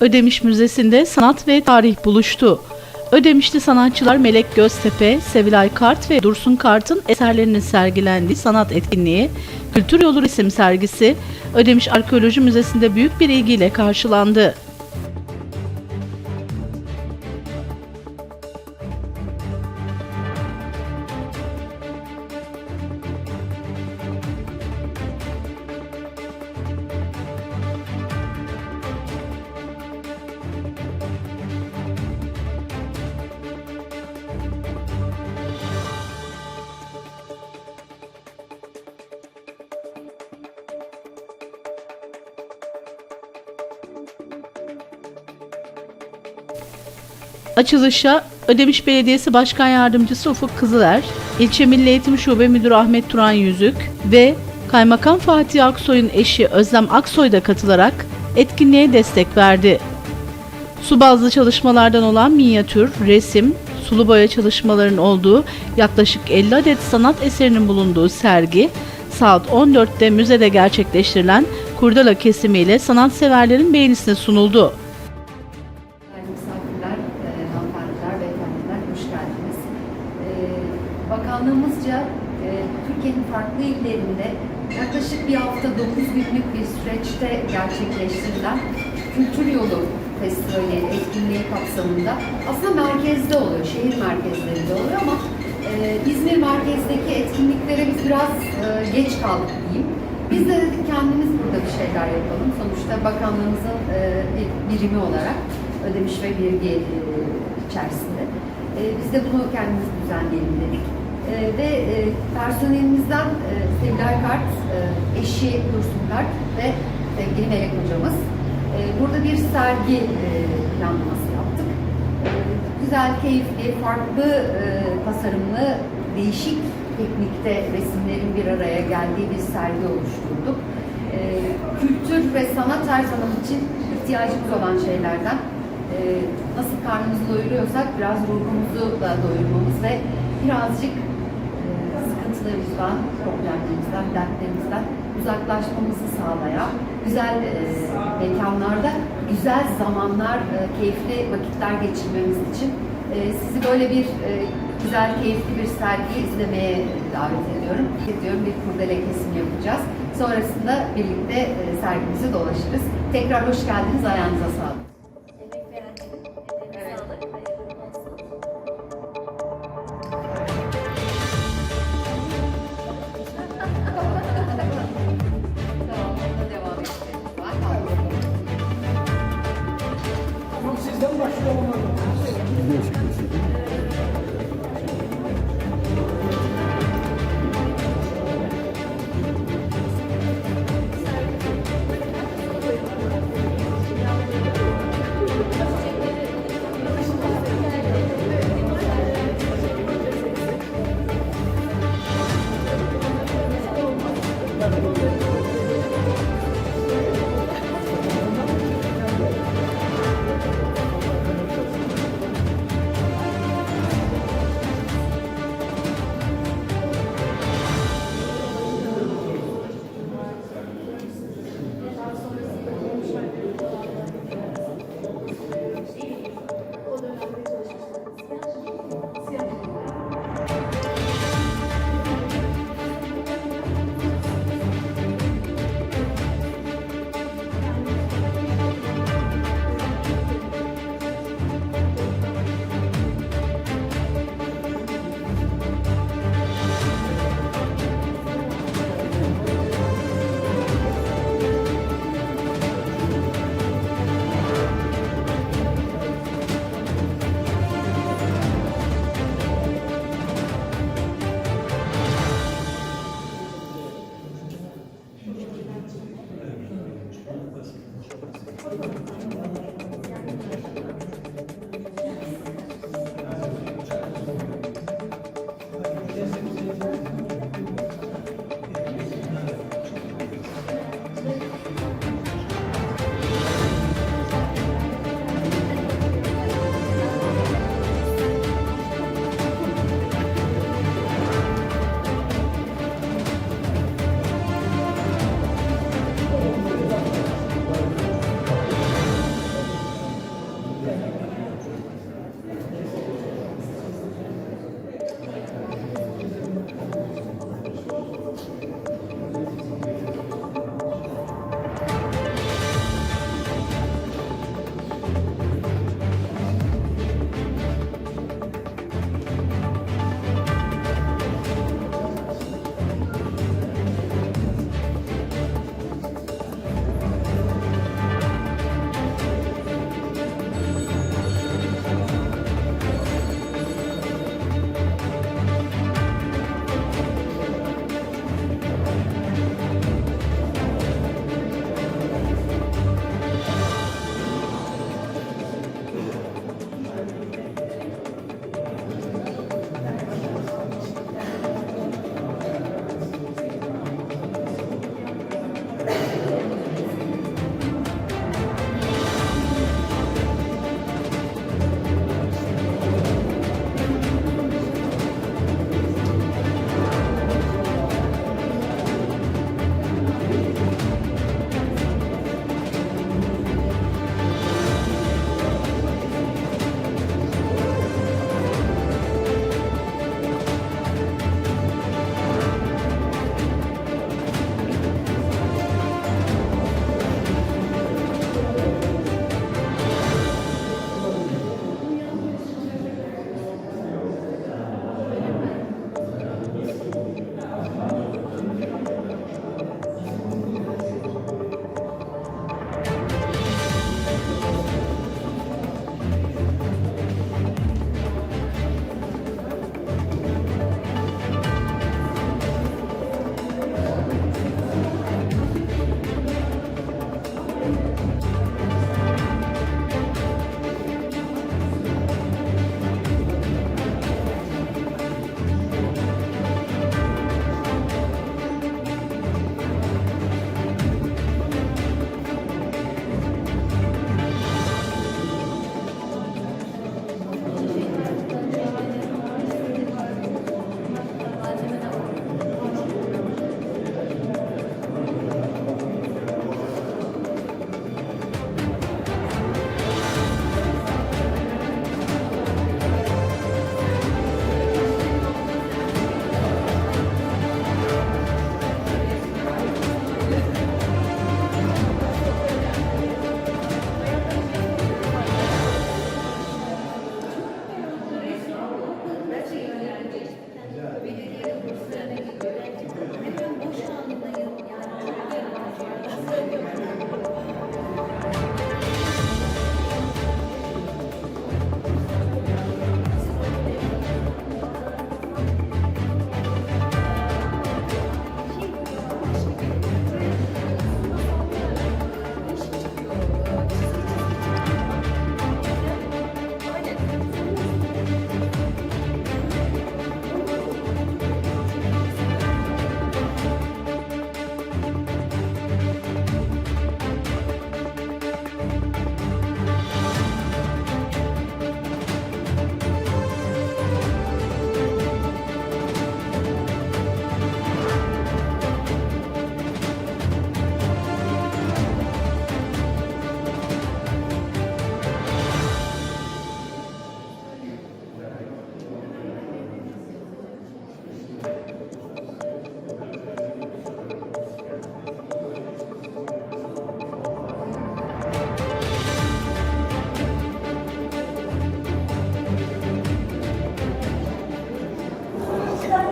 Ödemiş Müzesi'nde sanat ve tarih buluştu. Ödemişli sanatçılar Melek Göztepe, Sevilay Kart ve Dursun Kart'ın eserlerinin sergilendiği sanat etkinliği, Kültür Yolu resim sergisi, Ödemiş Arkeoloji Müzesi'nde büyük bir ilgiyle karşılandı. Açılışa Ödemiş Belediyesi Başkan Yardımcısı Ufuk Kızıler, İlçe Milli Eğitim Şube Müdürü Ahmet Turan Yüzük ve Kaymakam Fatih Aksoy'un eşi Özlem Aksoy da katılarak etkinliğe destek verdi. Su bazlı çalışmalardan olan minyatür, resim, sulu boya çalışmaların olduğu yaklaşık 50 adet sanat eserinin bulunduğu sergi, saat 14'te müzede gerçekleştirilen kurdela kesimiyle sanatseverlerin beğenisine sunuldu. Bakanlığımızca e, Türkiye'nin farklı illerinde yaklaşık bir hafta 9 günlük bir süreçte gerçekleştirilen Kültür Yolu Festivali etkinliği kapsamında aslında merkezde oluyor, şehir merkezlerinde oluyor ama e, İzmir merkezdeki etkinliklere biz biraz e, geç kaldık diyeyim. Biz de dedik kendimiz burada bir şeyler yapalım. Sonuçta bakanlığımızın e, bir birimi olarak ödemiş ve bilgi e, içerisinde. E, biz de bunu kendimiz düzenleyelim dedik. E, ve e, personelimizden e, Sevilay Kart, e, eşi Dursun Kart ve sevgili Melek hocamız e, burada bir sergi e, planlaması yaptık. E, güzel, keyifli, farklı e, tasarımlı, değişik teknikte resimlerin bir araya geldiği bir sergi oluşturduk. E, kültür ve sanat her zaman için ihtiyacımız olan şeylerden. E, nasıl karnımızı doyuruyorsak biraz ruhumuzu da doyurmamız ve birazcık e, sıkıntılarımızdan, problemlerimizden, dertlerimizden uzaklaşmamızı sağlayan güzel e, mekanlarda güzel zamanlar, e, keyifli vakitler geçirmemiz için e, sizi böyle bir güzel, keyifli bir sergi izlemeye davet ediyorum. Diyorum bir kurdele kesim yapacağız. Sonrasında birlikte sergimizi dolaşırız. Tekrar hoş geldiniz, ayağınıza sağlık.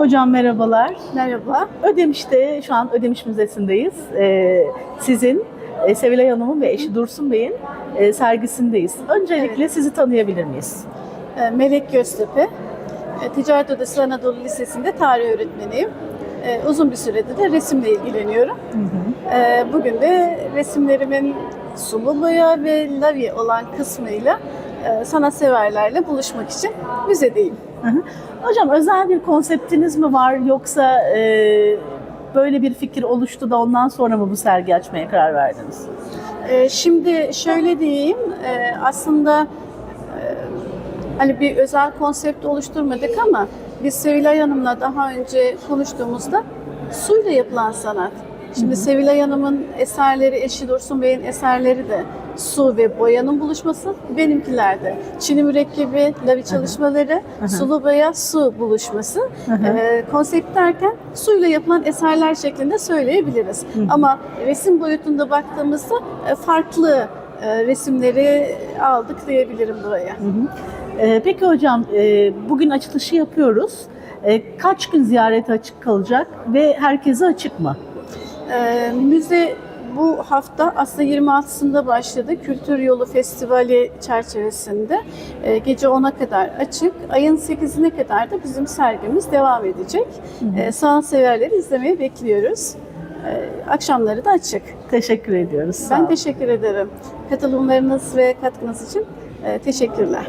Hocam merhabalar. Merhaba. Ödemiş'te, şu an Ödemiş Müzesi'ndeyiz. Ee, sizin, e, Sevilay Hanım'ın ve eşi Dursun Bey'in e, sergisindeyiz. Öncelikle sizi tanıyabilir miyiz? Ee, Melek Göztepe. Ee, Ticaret Odası Anadolu Lisesi'nde tarih öğretmeniyim. Ee, Uzun bir süredir de resimle ilgileniyorum. Ee, Bugün de resimlerimin sulu boya ve lavi olan kısmıyla e, sanatseverlerle buluşmak için müzedeyim. Hocam özel bir konseptiniz mi var yoksa e, böyle bir fikir oluştu da ondan sonra mı bu sergi açmaya karar verdiniz? Ee, Şimdi şöyle diyeyim, e, aslında e, hani bir özel konsept oluşturmadık ama biz Sevilay Hanım'la daha önce konuştuğumuzda suyla yapılan sanat. Şimdi Sevilay Hanım'ın eserleri, eşi Dursun Bey'in eserleri de su ve boyanın buluşması. Benimkiler de çini mürekkebi, lavi çalışmaları, sulu boya, su buluşması. Ee, konsept derken suyla yapılan eserler şeklinde söyleyebiliriz. Ama resim boyutunda baktığımızda e, farklı e, resimleri aldık diyebilirim buraya. E, peki hocam e, bugün açılışı yapıyoruz. E, kaç gün ziyarete açık kalacak ve herkese açık mı? Ee, müze bu hafta aslında 26'sında başladı. Kültür Yolu Festivali çerçevesinde Ee, gece 10'a kadar açık. Ayın 8'ine kadar da bizim sergimiz devam edecek. Ee, sanatseverleri izlemeye bekliyoruz. Ee, akşamları da açık. Teşekkür ediyoruz. Ben teşekkür ederim. Katılımlarınız ve katkınız için e, teşekkürler.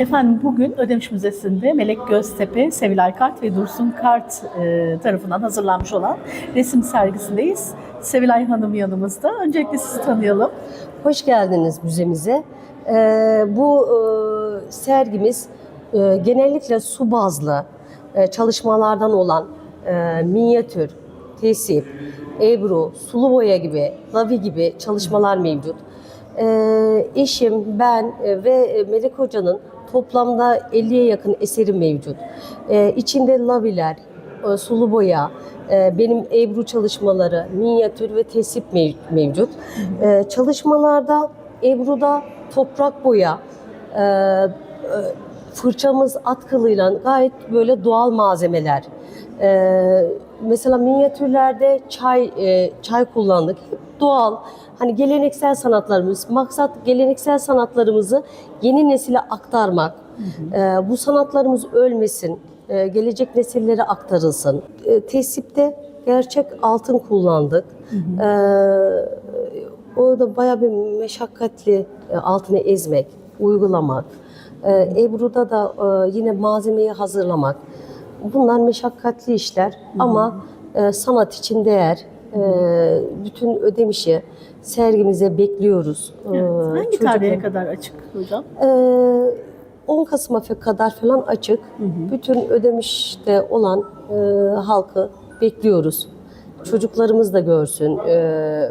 Efendim bugün Ödemiş Müzesi'nde Melek Göztepe, Sevilay Kart ve Dursun Kart e, tarafından hazırlanmış olan resim sergisindeyiz. Sevilay Hanım yanımızda. Öncelikle sizi tanıyalım. Hoş geldiniz müzemize. Ee, bu e, sergimiz e, genellikle su bazlı e, çalışmalardan olan e, minyatür, tesip, ebru, sulu boya gibi, lavi gibi çalışmalar mevcut. Ee, eşim, ben e, ve Melek Hoca'nın toplamda 50'ye yakın eseri mevcut. Ee, içinde laviler, e, sulu boya, e, benim ebru çalışmaları, minyatür ve tesip mev- mevcut. E, Çalışmalarda ebruda toprak boya, e, e, fırçamız at kılıyla gayet böyle doğal malzemeler. E, Mesela minyatürlerde çay e, çay kullandık. Doğal. Hani geleneksel sanatlarımız, maksat geleneksel sanatlarımızı yeni nesile aktarmak. E, bu sanatlarımız ölmesin, e, gelecek nesillere aktarılsın. E, tesipte gerçek altın kullandık. E, o da bayağı bir meşakkatli e, altını ezmek, uygulamak. E, Ebru'da da e, yine malzemeyi hazırlamak. Bunlar meşakkatli işler ama e, sanat için değer. E, bütün ödemişi sergimize bekliyoruz. E, Hangi tarihe kadar açık hocam? ee, 10 Kasım'a kadar falan açık. Bütün ödemişte olan e, halkı bekliyoruz. Çocuklarımız da görsün e,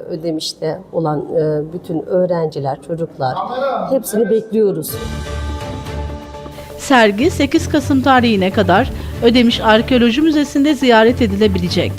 ödemişte olan e, bütün öğrenciler, çocuklar. Hepsini bekliyoruz. Sergi 8 Kasım tarihine kadar Ödemiş Arkeoloji Müzesi'nde ziyaret edilebilecek.